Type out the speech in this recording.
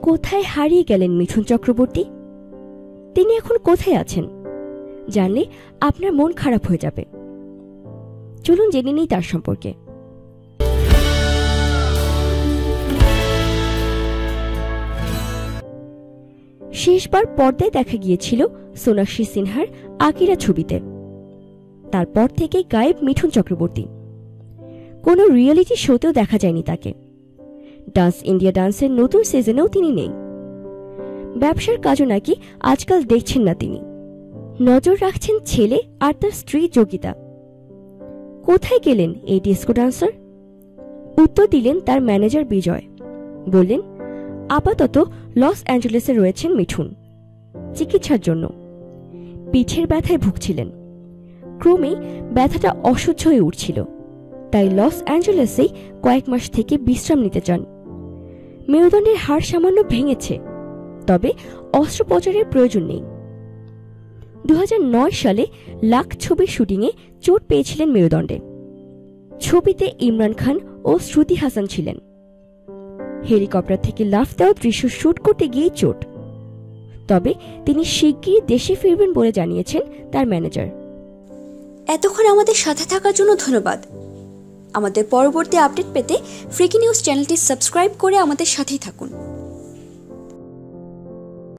কোথায় হারিয়ে গেলেন মিঠুন চক্রবর্তী? তিনি এখন কোথায় আছেন? জানলে আপনার মন খারাপ হয়ে যাবে। চলুন জেনে নেই তার সম্পর্কে। শেষবার পর্দায় দেখা গিয়েছিল সোনাক্ষী সিনহার আকিরা ছবিতে। তারপর থেকে গায়েব মিঠুন চক্রবর্তী। কোনো রিয়েলিটি শোতেও দেখা যায়নি তাকে। ডান্স, ইন্ডিয়া ডান্সের নতুন সিজনেও তিনি নেই। ব্যবসার কাজও নাকি আজকাল দেখছেন না তিনি। নজর রাখছেন ছেলে আর তার স্ত্রী যোগিতা। কোথায় গেলেন এই ডিস্কো ডান্সার? উত্তর দিলেন তার ম্যানেজার বিজয়। বললেন, আপাতত লস অ্যাঞ্জেলেসে রয়েছেন মিঠুন। চিকিৎসার জন্য। পিঠের ব্যথায় ভুগছিলেন। ক্রমেই ব্যথাটা অসহ্য হয়ে উঠছিল। তাই লস অ্যাঞ্জেলেসেই কয়েক মাস থেকে বিশ্রাম নিতে চান। মেরুদণ্ডের হাড় সামান্য ভেঙেছে, তবে অস্ত্রোপচারের প্রয়োজন নেই। দু হাজার নয় সালে লাখ ছবির শুটিংয়ে চোট পেয়েছিলেন মেরুদণ্ডে। ছবিতে ইমরান খান ও শ্রুতি হাসান ছিলেন। হেলিকপ্টার থেকে লাফ দেওয়া দৃশ্য শ্যুট করতে গিয়েই চোট। তবে তিনি শিগগিরই দেশে ফিরবেন বলে জানিয়েছেন তার ম্যানেজার। এতক্ষণ আমাদের সাথে থাকার জন্য ধন্যবাদ। আমাদের পরবর্তী আপডেট পেতে ফ্রিকি নিউজ চ্যানেলটি সাবস্ক্রাইব করে আমাদের সাথেই থাকুন।